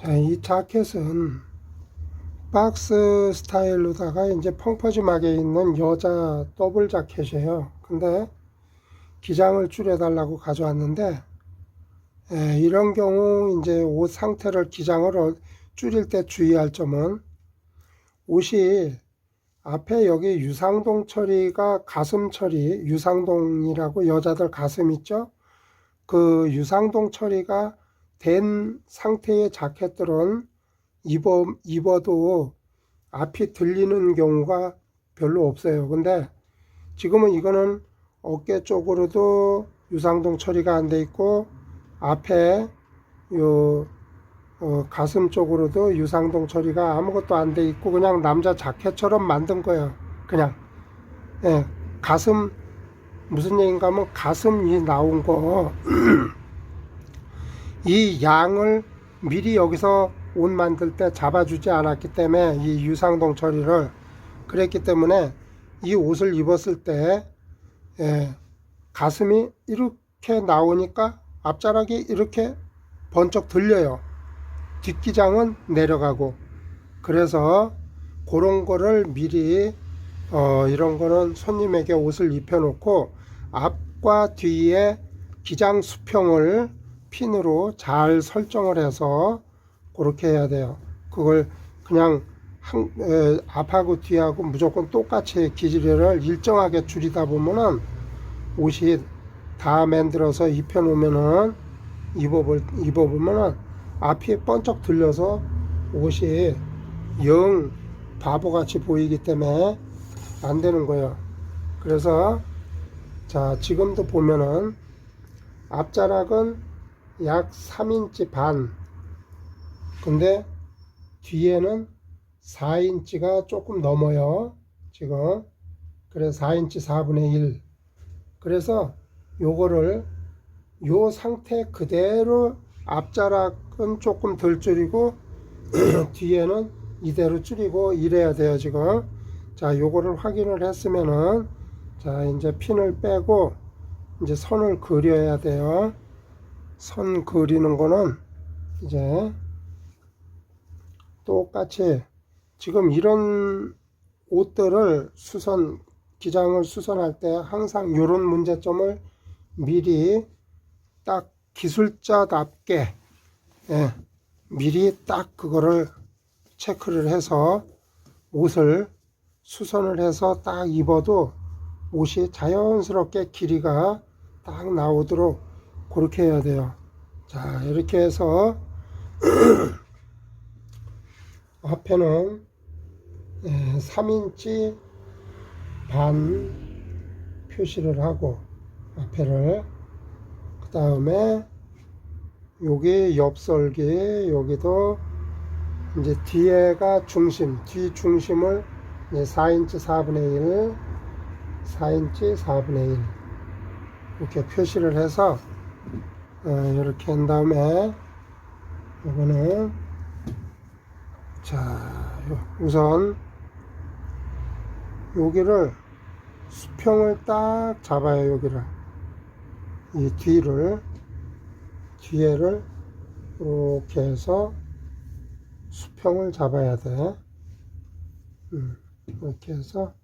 자, 이 자켓은 박스 스타일로다가 이제 펑퍼짐하게 있는 여자 더블 자켓이에요. 근데 기장을 줄여달라고 가져왔는데 예, 이런 경우 이제 옷 상태를 기장을 어- 줄일 때 주의할 점은 옷이 앞에 여기 유상동 처리가 가슴 처리, 유상동이라고 여자들 가슴 있죠? 그 유상동 처리가 된 상태의 자켓들은 입어, 입어도 앞이 들리는 경우가 별로 없어요. 근데 지금은 이거는 어깨 쪽으로도 유상동 처리가 안 돼 있고 앞에 요 어, 가슴 쪽으로도 유상동 처리가 아무것도 안 돼 있고 그냥 남자 자켓처럼 만든 거예요. 그냥 예, 가슴 무슨 얘기인가 하면 가슴이 나온 거 이 양을 미리 여기서 옷 만들 때 잡아주지 않았기 때문에 이 유상동 처리를 그랬기 때문에 이 옷을 입었을 때 예, 가슴이 이렇게 나오니까 앞자락이 이렇게 번쩍 들려요. 뒷기장은 내려가고 그래서 그런 거를 미리 어, 이런 거는 손님에게 옷을 입혀놓고 앞과 뒤에 기장 수평을 핀으로 잘 설정을 해서 그렇게 해야 돼요. 그걸 그냥 한, 에, 앞하고 뒤하고 무조건 똑같이 기지를 일정하게 줄이다 보면은 옷이 다 만들어서 입혀놓으면은 입어볼, 입어보면은 앞이 번쩍 들려서 옷이 영 바보같이 보이기 때문에 안 되는 거예요. 그래서 자 지금도 보면은 앞자락은 약 3인치 반. 근데 뒤에는 4인치가 조금 넘어요 지금. 그래서 4인치 4분의 1 그래서 요거를 요 상태 그대로 앞자락은 조금 덜 줄이고 뒤에는 이대로 줄이고 이래야 돼요 지금. 자 요거를 확인을 했으면은 자 이제 핀을 빼고 이제 선을 그려야 돼요 선 그리는 거는 이제 똑같이 지금 이런 옷들을 수선 기장을 수선할 때 항상 이런 문제점을 미리 딱 기술자답게 예, 미리 딱 그거를 체크를 해서 옷을 수선을 해서 딱 입어도 옷이 자연스럽게 길이가 딱 나오도록 그렇게 해야 돼요. 자, 이렇게 해서 앞에는 3인치 반 표시를 하고 앞에를 그 다음에 여기 옆설기 여기도 이제 뒤에가 중심 뒤 중심을 이제 4인치 4분의 1 4인치 4분의 1 이렇게 표시를 해서 어, 이렇게 한 다음에 이거는 자 요- 우선 여기를 수평을 딱 잡아요 여기를. 이 뒤를 뒤에를 이렇게 해서 수평을 잡아야 돼. 음, 이렇게 해서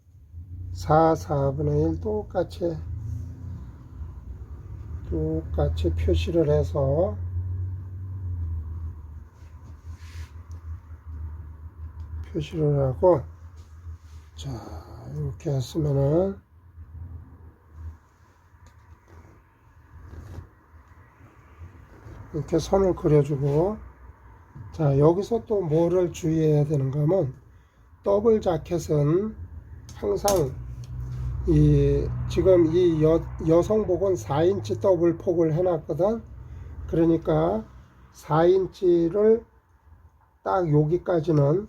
4, 4분의 1 똑같이 똑같이 표시를 해서 표시를 하고 자 이렇게 했으면은 이렇게 선을 그려주고 자 여기서 또 뭐를 주의해야 되는가 하면 더블 자켓은 항상 이 지금 이 여, 여성복은 4인치 더블 폭을 해놨거든. 그러니까 4인치를 딱 여기까지는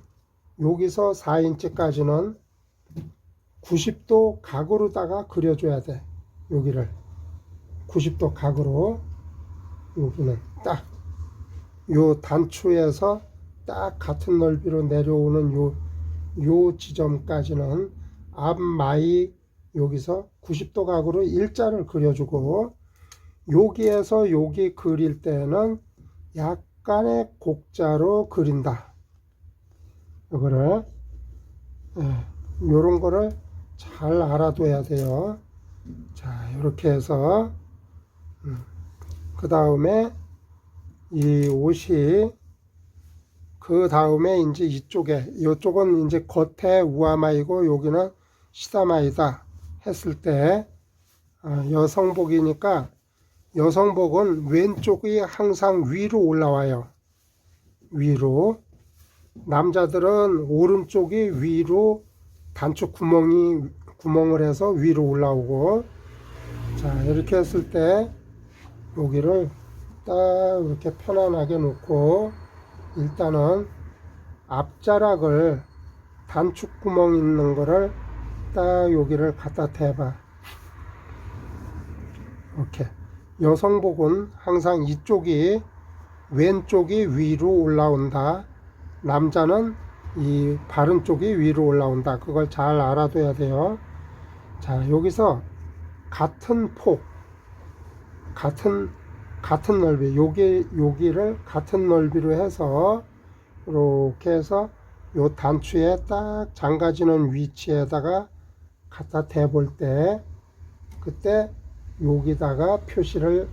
여기서 4인치까지는 90도 각으로다가 그려줘야 돼 여기를. 90도 각으로 여기는 딱 요 단추에서 딱 같은 넓이로 내려오는 요, 요 지점까지는 앞마이 여기서 90도 각으로 일자를 그려주고 여기에서 여기 그릴 때는 약 약간의 곡자로 그린다. 이거를 예, 요런 거를 잘 알아둬야 돼요. 자, 이렇게 해서 그 다음에 이 옷이 그 다음에 이제 이쪽에 이쪽은 이제 겉에 우아마이고 여기는 시다마이다 했을 때 아, 여성복이니까 여성복은 왼쪽이 항상 위로 올라와요. 위로 남자들은 오른쪽이 위로 단축 구멍이 구멍을 해서 위로 올라오고 자 이렇게 했을 때 여기를 딱 이렇게 편안하게 놓고 일단은 앞자락을 단축 구멍 있는 거를 딱 여기를 갖다 대봐. 이렇게 여성복은 항상 이쪽이 왼쪽이 위로 올라온다. 남자는 이 바른 쪽이 위로 올라온다. 그걸 잘 알아둬야 돼요. 자 여기서 같은 폭 같은 같은 넓이 여기 여기를 같은 넓이로 해서 이렇게 해서 요 단추에 딱 잠가지는 위치에다가 갖다 대볼 때 그때 여기다가 표시를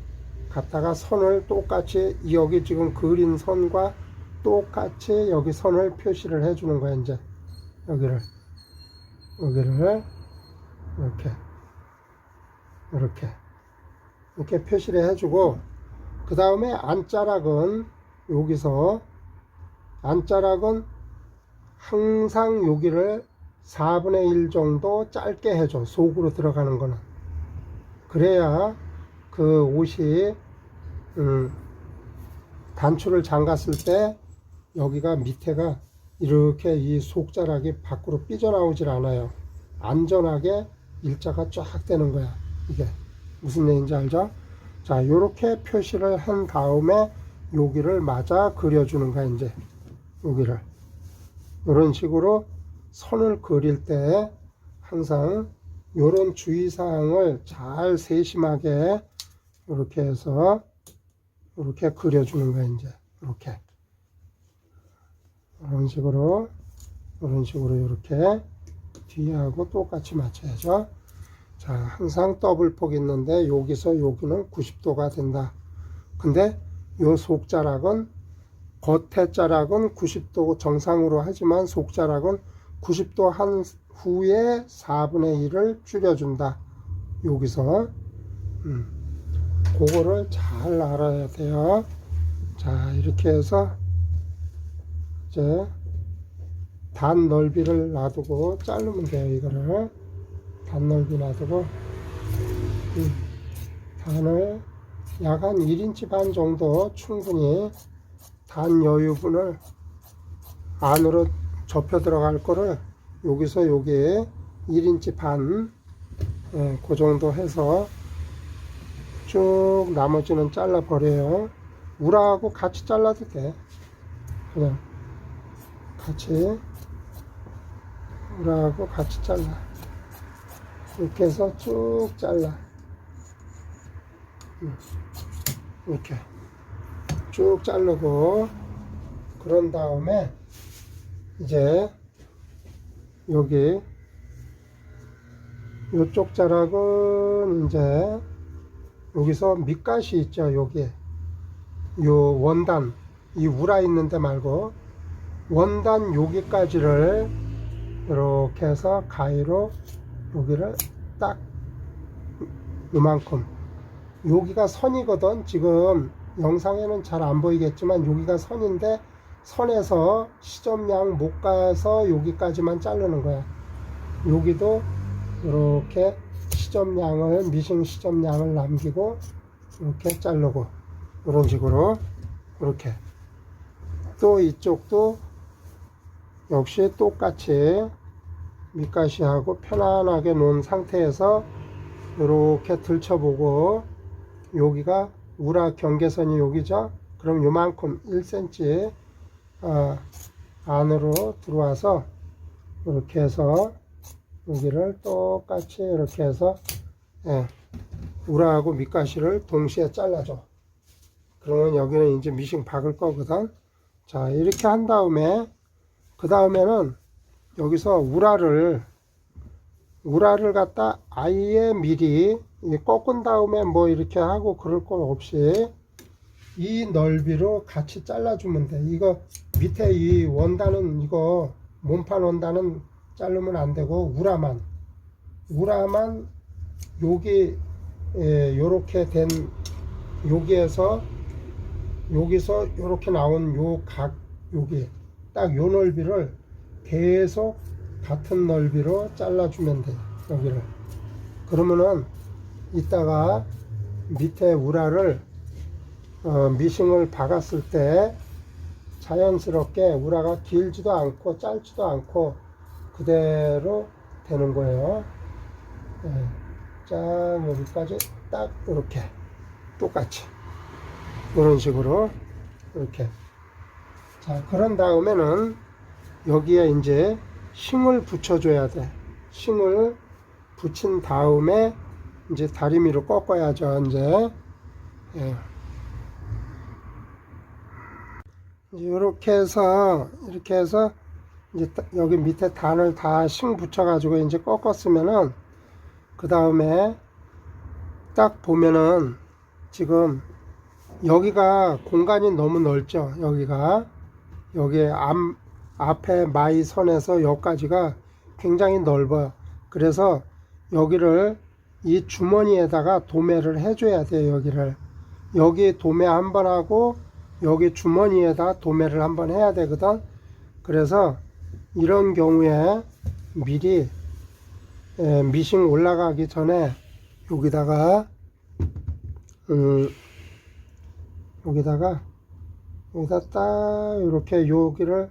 갖다가 선을 똑같이 여기 지금 그린 선과 똑같이 여기 선을 표시를 해주는 거야 이제. 여기를. 여기를 이렇게. 이렇게. 이렇게 표시를 해주고 그 다음에 안자락은 여기서 안자락은 항상 여기를 4분의 1 정도 짧게 해줘 속으로 들어가는 거는 그래야 그 옷이 음, 단추를 잠갔을 때 여기가 밑에가 이렇게 이 속자락이 밖으로 삐져나오질 않아요 안전하게 일자가 쫙 되는 거야 이게 무슨 얘기인지 알죠? 자, 요렇게 표시를 한 다음에 여기를 맞아 그려주는 거야, 이제. 여기를. 이런 식으로 선을 그릴 때 항상 요런 주의사항을 잘 세심하게 이렇게 해서 이렇게 그려주는 거야, 이제. 이렇게. 이런 식으로, 이런 식으로 이렇게 뒤하고 똑같이 맞춰야죠. 자, 항상 더블 폭 있는데 여기서 여기는 90도가 된다. 근데 요 속자락은 겉에 자락은 90도 정상으로 하지만 속자락은 90도 한 후에 4분의 1을 줄여준다. 여기서 음, 그거를 잘 알아야 돼요. 자, 이렇게 해서 이제 단 넓이를 놔두고 자르면 돼요. 이거를. 단 넓이 놔두고 이 단을 약 한 1인치 반 정도 충분히 단 여유분을 안으로 접혀 들어갈 거를 여기서 여기에 1인치 반, 예, 그 정도 해서 쭉 나머지는 잘라 버려요. 우라하고 같이 잘라도 돼. 그냥 같이 우라하고 같이 잘라. 이렇게 해서 쭉 잘라. 음, 이렇게 쭉 자르고 그런 다음에 이제 여기 요쪽 자락은 이제 여기서 밑가시 있죠 여기. 요 원단 이 우라 있는데 말고 원단 여기까지를 이렇게 해서 가위로 여기를 딱 이만큼. 여기가 선이거든. 지금 영상에는 잘 안 보이겠지만 여기가 선인데 선에서 시점양 못 가서 여기까지만 자르는 거야. 여기도 이렇게 시점양을 미싱 시점양을 남기고 이렇게 자르고 이런 식으로 이렇게. 또 이쪽도 역시 똑같이 밑가시하고 편안하게 놓은 상태에서 이렇게 들쳐보고 여기가 우라 경계선이 여기죠? 그럼 요만큼 1cm 아, 안으로 들어와서 이렇게 해서 여기를 똑같이 이렇게 해서 예, 우라하고 밑가시를 동시에 잘라줘 그러면 여기는 이제 미싱 박을 거거든. 자, 이렇게 한 다음에, 그 다음에는 여기서 우라를, 우라를 갖다 아예 미리 이 꺾은 다음에 뭐 이렇게 하고 그럴 건 없이 이 넓이로 같이 잘라주면 돼. 이거 밑에 이 원단은 이거 몸판 원단은 자르면 안 되고 우라만, 우라만 여기 예, 요렇게 된 여기에서 여기서 요렇게 나온 요 각 여기 딱 요 넓이를 계속 같은 넓이로 잘라주면 돼 여기를 그러면은 이따가 밑에 우라를 어, 미싱을 박았을 때 자연스럽게 우라가 길지도 않고 짧지도 않고 그대로 되는 거예요. 예. 짠 여기까지 딱 이렇게 똑같이 이런 식으로 이렇게 자 그런 다음에는 여기에 이제 싱을 붙여줘야 돼 싱을 붙인 다음에 이제 다리미로 꺾어야죠 이제 예. 이렇게 해서 이렇게 해서 이제 따- 여기 밑에 단을 다싱 붙여가지고 이제 꺾었으면은 그 다음에 딱 보면은 지금 여기가 공간이 너무 넓죠. 여기가 여기 앞 앞에 마이 선에서 여기까지가 굉장히 넓어요. 그래서 여기를 이 주머니에다가 도매를 해줘야 돼요. 여기를 여기 도매 한 번 하고 여기 주머니에다 도매를 한번 해야 되거든. 그래서 이런 경우에 미리 예, 미싱 올라가기 전에 여기다가 음, 여기다가 여기다 딱 이렇게 여기를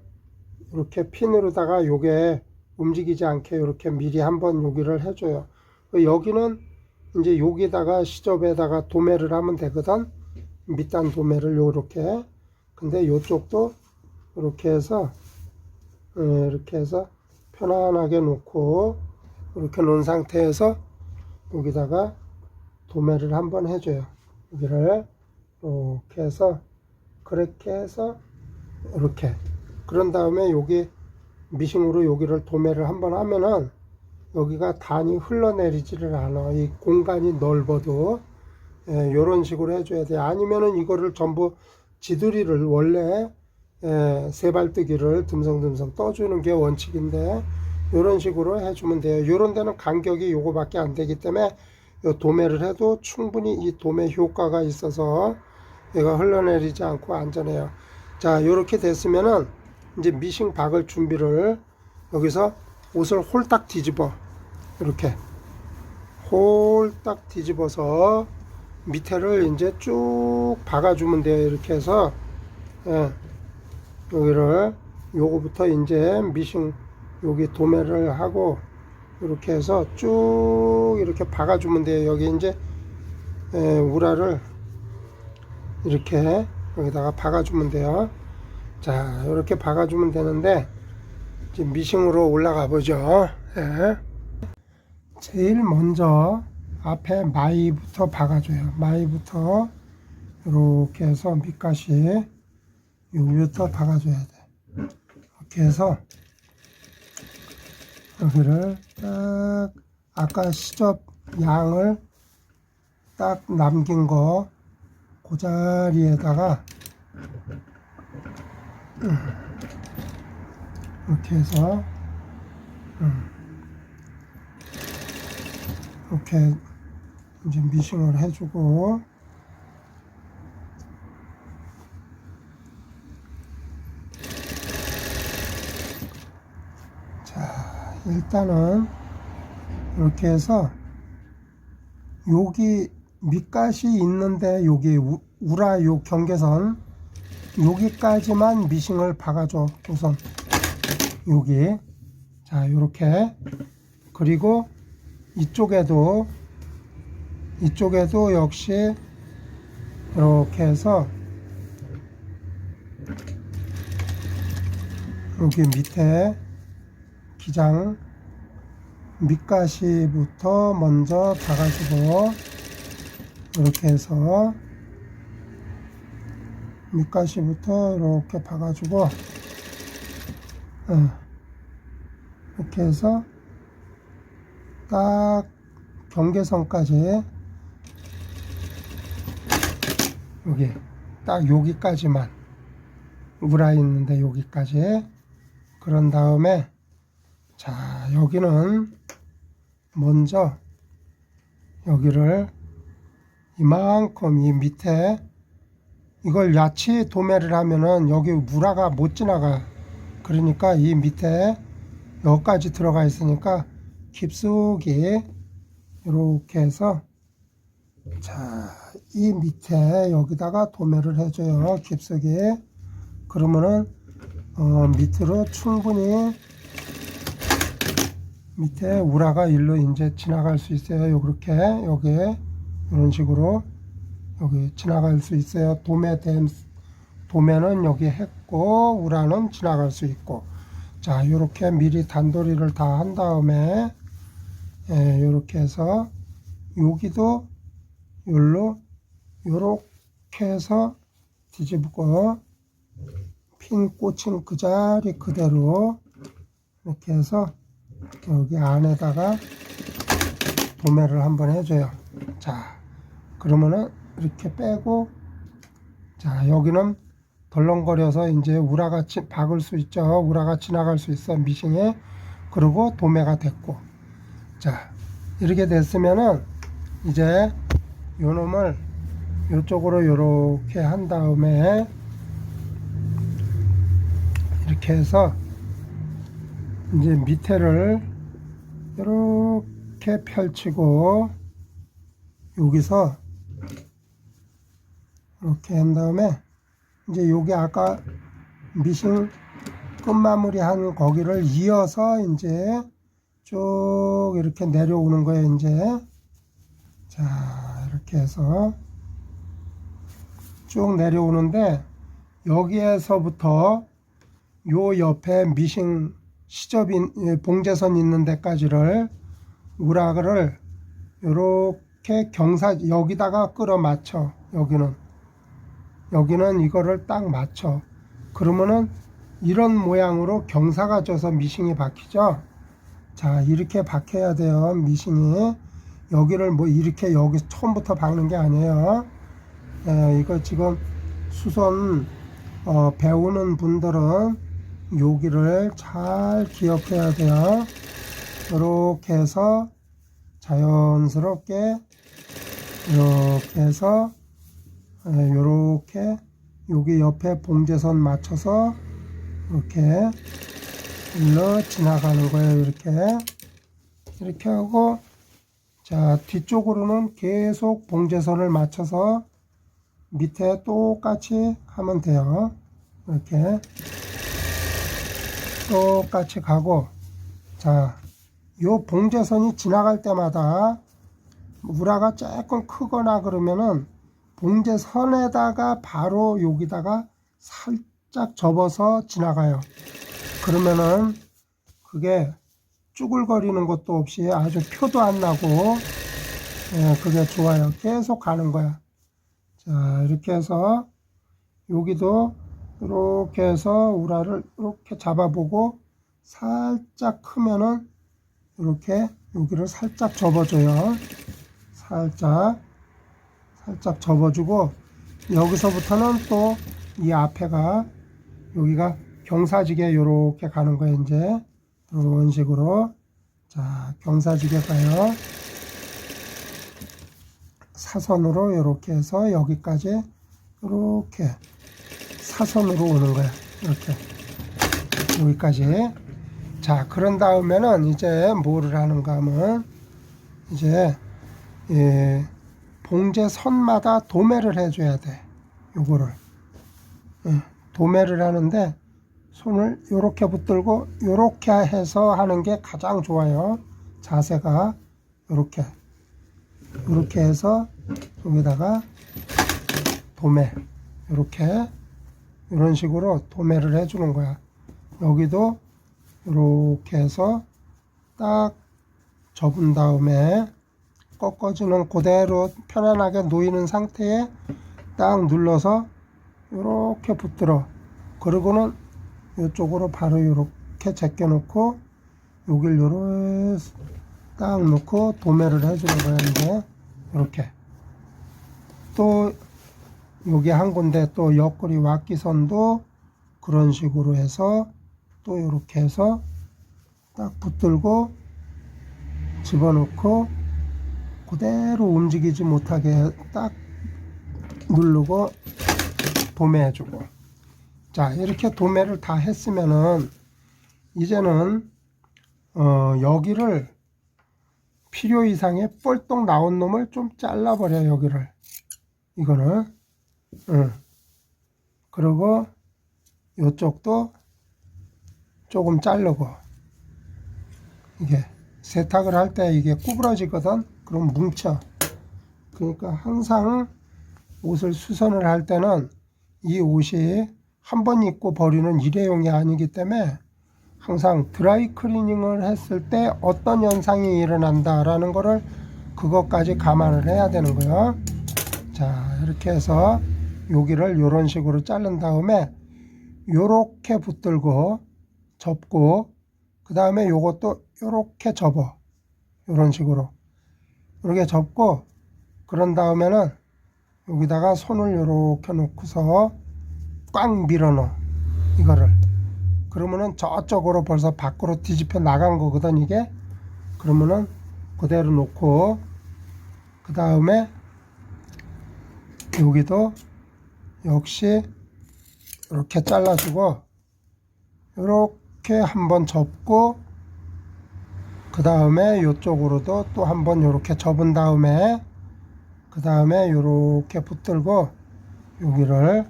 이렇게 핀으로다가 요게 움직이지 않게 이렇게 미리 한번 여기를 해줘요. 그 여기는 이제 여기다가 시접에다가 도매를 하면 되거든. 밑단 도매를 요렇게. 근데 요쪽도 이렇게 해서 예, 이렇게 해서 편안하게 놓고 이렇게 놓은 상태에서 여기다가 도매를 한번 해줘요. 여기를 이렇게 해서 그렇게 해서 이렇게 그런 다음에 여기 미싱으로 여기를 도매를 한번 하면은 여기가 단이 흘러내리지를 않아. 이 공간이 넓어도 예, 이런 식으로 해줘야 돼. 아니면은 이거를 전부 지두리를 원래 예, 세발뜨기를 듬성듬성 떠주는 게 원칙인데 이런 식으로 해주면 돼요. 이런 데는 간격이 요거밖에 안 되기 때문에 요 도매를 해도 충분히 이 도매 효과가 있어서 얘가 흘러내리지 않고 안전해요. 자, 이렇게 됐으면은 이제 미싱 박을 준비를 여기서 옷을 홀딱 뒤집어 이렇게 홀딱 뒤집어서 밑에를 이제 쭉 박아주면 돼요. 이렇게 해서 예, 여기를 요거부터 이제 미싱 여기 도매를 하고 이렇게 해서 쭉 이렇게 박아주면 돼요. 여기 이제 에, 우라를 이렇게 여기다가 박아주면 돼요. 자, 이렇게 박아주면 되는데 이제 미싱으로 올라가 보죠. 예. 제일 먼저 앞에 마이부터 박아줘요. 마이부터 이렇게 해서 밑가시 여기부터 박아줘야 돼. 이렇게 해서 여기를 딱 아까 시접 양을 딱 남긴 거 그 자리에다가 음, 이렇게 해서 음, 이렇게 이제 미싱을 해주고. 자 일단은 이렇게 해서 여기 밑갓이 있는데 여기 우- 우라 요 경계선 여기까지만 미싱을 박아줘 우선. 여기. 자 요렇게. 그리고 이쪽에도 이쪽에도 역시 이렇게 해서 여기 밑에 기장 밑가시부터 먼저 박아주고 이렇게 해서 밑가시부터 이렇게 박아주고 어, 이렇게 해서 딱 경계선까지 여기 딱 여기까지만 우라 있는데 여기까지. 그런 다음에 자 여기는 먼저 여기를 이만큼 이 밑에 이걸 야치 도매를 하면은 여기 무라가 못 지나가. 그러니까 이 밑에 여기까지 들어가 있으니까 깊숙이 이렇게 해서 자 이 밑에 여기다가 도매를 해줘요 깊숙이 그러면은 어, 밑으로 충분히 밑에 우라가 일로 이제 지나갈 수 있어요. 요렇게 여기 이런 식으로 여기 지나갈 수 있어요. 도매 댐 도매는 여기 했고 우라는 지나갈 수 있고 자 요렇게 미리 단도리를 다 한 다음에 예, 요렇게 해서 여기도 요로 요렇게 해서 뒤집고 핀 꽂힌 그 자리 그대로 이렇게 해서 여기 안에다가 도매를 한번 해줘요. 자, 그러면은 이렇게 빼고, 자, 여기는 덜렁거려서 이제 우라가 치, 박을 수 있죠. 우라가 지나갈 수 있어, 미싱에. 그리고 도매가 됐고. 자, 이렇게 됐으면은 이제 요 놈을 요쪽으로 요렇게 한 다음에 이렇게 해서 이제 밑에를 이렇게 펼치고 여기서 이렇게 한 다음에 이제 여기 아까 미싱 끝마무리 한 거기를 이어서 이제 쭉 이렇게 내려오는 거예요 이제. 자 이렇게 해서 쭉 내려오는데 여기에서부터 요 옆에 미싱 시접인 예, 봉제선 있는 데까지를 우라를 요렇게 경사 여기다가 끌어 맞춰 여기는. 여기는 이거를 딱 맞춰. 그러면은 이런 모양으로 경사가 져서 미싱이 박히죠? 자 이렇게 박혀야 돼요 미싱이. 여기를 뭐 이렇게 여기 처음부터 박는 게 아니에요 예, 이거 지금 수선 어, 배우는 분들은 여기를 잘 기억해야 돼요. 이렇게 해서 자연스럽게 이렇게 해서 이렇게 여기 옆에 봉제선 맞춰서 이렇게 일러 지나가는 거예요. 이렇게 이렇게 하고 자 뒤쪽으로는 계속 봉제선을 맞춰서 밑에 똑같이 하면 돼요. 이렇게 똑같이 가고 자, 요 봉제선이 지나갈 때마다 우라가 조금 크거나 그러면은 봉제선에다가 바로 여기다가 살짝 접어서 지나가요. 그러면은 그게 쭈글거리는 것도 없이 아주 표도 안 나고 예, 그게 좋아요. 계속 가는 거야. 자, 이렇게 해서 여기도 이렇게 해서 우라를 이렇게 잡아보고 살짝 크면은 이렇게 여기를 살짝 접어줘요. 살짝 살짝 접어주고 여기서부터는 또 이 앞에가 여기가 경사지게 이렇게 가는 거예요. 이제 이런 식으로 자 경사지게 가요. 사선으로 이렇게 해서 여기까지 이렇게 사선으로 오는 거야. 이렇게. 여기까지. 자, 그런 다음에는 이제 뭐를 하는가 하면, 이제, 예, 봉제 선마다 도매를 해줘야 돼. 요거를. 예, 도매를 하는데, 손을 요렇게 붙들고, 요렇게 해서 하는 게 가장 좋아요. 자세가. 요렇게. 요렇게 해서, 여기다가, 도매. 요렇게. 이런 식으로 도매를 해주는 거야. 여기도 이렇게 해서 딱 접은 다음에 꺾어주는 그대로 편안하게 놓이는 상태에 딱 눌러서 요렇게 붙들어 그러고는 이쪽으로 바로 요렇게 제껴 놓고 여길 요렇게 딱 놓고 도매를 거야 이제 이렇게. 또 여기 한 군데 또 옆구리 왁기선도 그런 식으로 해서 또 이렇게 해서 딱 붙들고 집어넣고 그대로 움직이지 못하게 딱 누르고 도매해주고. 자 이렇게 도매를 다 했으면은 이제는 어 여기를 필요 이상의 뻘떡 나온 놈을 좀 잘라버려 여기를. 이거는 응. 그리고 요쪽도 조금 자르고. 이게 세탁을 할 때 이게 구부러지거든? 그럼 뭉쳐. 그러니까 항상 옷을 수선을 할 때는 이 옷이 한 번 입고 버리는 일회용이 아니기 때문에 항상 드라이 클리닝을 했을 때 어떤 현상이 일어난다라는 거를 그것까지 감안을 해야 되는 거예요. 자, 이렇게 해서 여기를 이런 식으로 자른 다음에 요렇게 붙들고 접고 그 다음에 요것도 요렇게 접어. 이런 식으로. 이렇게 접고 그런 다음에는 여기다가 손을 요렇게 놓고서 꽉 밀어 넣어. 이거를 그러면은 저쪽으로 벌써 밖으로 뒤집혀 나간 거거든 이게? 그러면은 그대로 놓고 그 다음에 여기도 역시 이렇게 잘라주고 이렇게 한번 접고 그 다음에 이쪽으로도 또 한번 이렇게 접은 다음에 그 다음에 이렇게 붙들고 여기를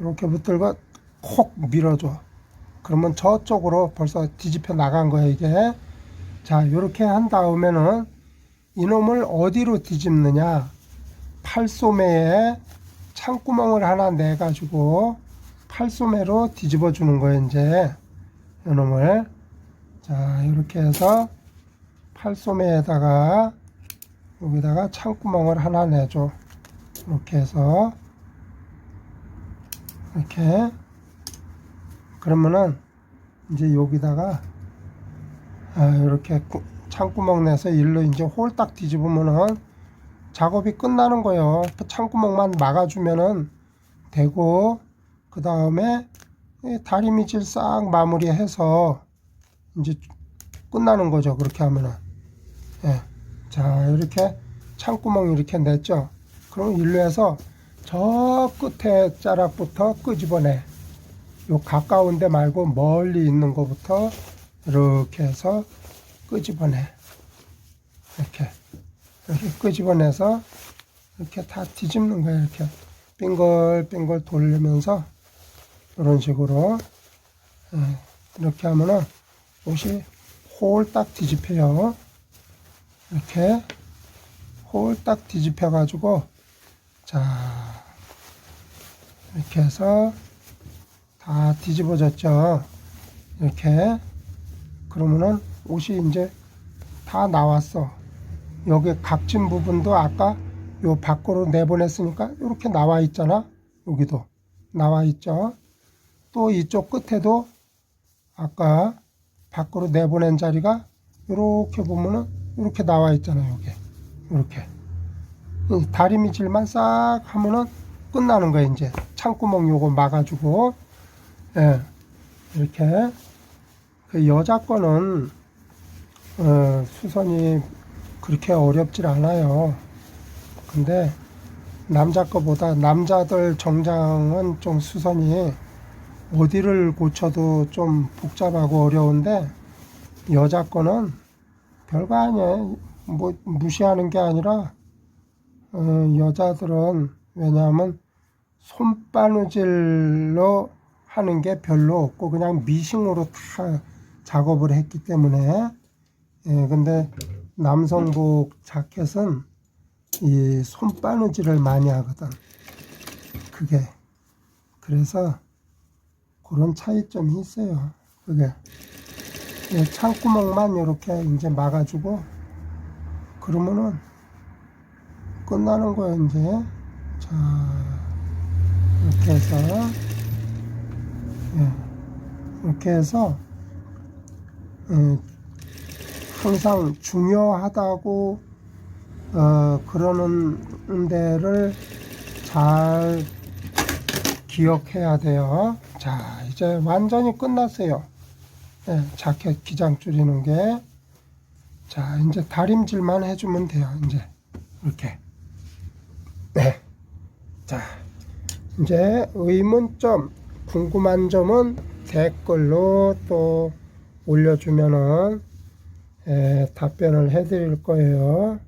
이렇게 붙들고 콕 밀어줘 그러면 저쪽으로 벌써 뒤집혀 나간 거야 이게. 자 이렇게 한 다음에는 이놈을 어디로 뒤집느냐? 팔소매에 창구멍을 하나 내 가지고 팔소매로 뒤집어 주는 거예요 이제. 이놈을. 자 이렇게 해서 팔소매에다가 여기다가 창구멍을 하나 내줘. 이렇게 해서 이렇게 그러면은 이제 여기다가 아, 이렇게 구- 창구멍 내서 일로 이제 홀딱 뒤집으면은 작업이 끝나는 거예요. 그 창구멍만 막아주면은 되고 그 다음에 다리 밑을 싹 마무리해서 이제 끝나는 거죠. 그렇게 하면은 예. 자 이렇게 창구멍 이렇게 냈죠. 그럼 일로 해서 저 끝에 자락부터 끄집어내. 요 가까운 데 말고 멀리 있는 것부터 이렇게 해서 끄집어내. 이렇게 이렇게 끄집어내서 이렇게 다 뒤집는 거예요. 이렇게 빙글빙글 돌리면서 이런 식으로 예, 이렇게 하면은 옷이 홀딱 뒤집혀요. 이렇게 홀딱 뒤집혀 가지고 자 이렇게 해서 다 뒤집어졌죠. 이렇게 그러면은 옷이 이제 다 나왔어. 여기 각진 부분도 아까 요 밖으로 내보냈으니까 이렇게 나와 있잖아. 여기도 나와 있죠. 또 이쪽 끝에도 아까 밖으로 내보낸 자리가 이렇게 보면은 이렇게 나와 있잖아요. 여기 이렇게 이 다리 밑질만 싹 하면은 끝나는 거야 이제 창구멍 요거 막아주고 예 이렇게 그 여자 거는 어, 수선이 그렇게 어렵질 않아요. 근데 남자 거보다 남자들 정장은 좀 수선이 어디를 고쳐도 좀 복잡하고 어려운데 여자 거는 별거 아니에요. 뭐 무시하는 게 아니라 어, 여자들은 왜냐하면 손바느질로 하는 게 별로 없고 그냥 미싱으로 다 작업을 했기 때문에 예, 근데 남성복 자켓은 이 손바느질을 많이 하거든. 그게 그래서 그런 차이점이 있어요. 그게 예, 창구멍만 이렇게 이제 막아주고 그러면은 끝나는 거예요 이제 자 이렇게 해서 예, 이렇게 해서 음, 항상 중요하다고 어, 그러는 데를 잘 기억해야 돼요. 자, 이제 완전히 끝났어요. 네, 자켓 기장 줄이는 게. 자, 이제 다림질만 해주면 돼요. 이제 이렇게. 네. 자, 이제 의문점, 궁금한 점은 댓글로 또 올려주면은 에, 답변을 해드릴 거예요.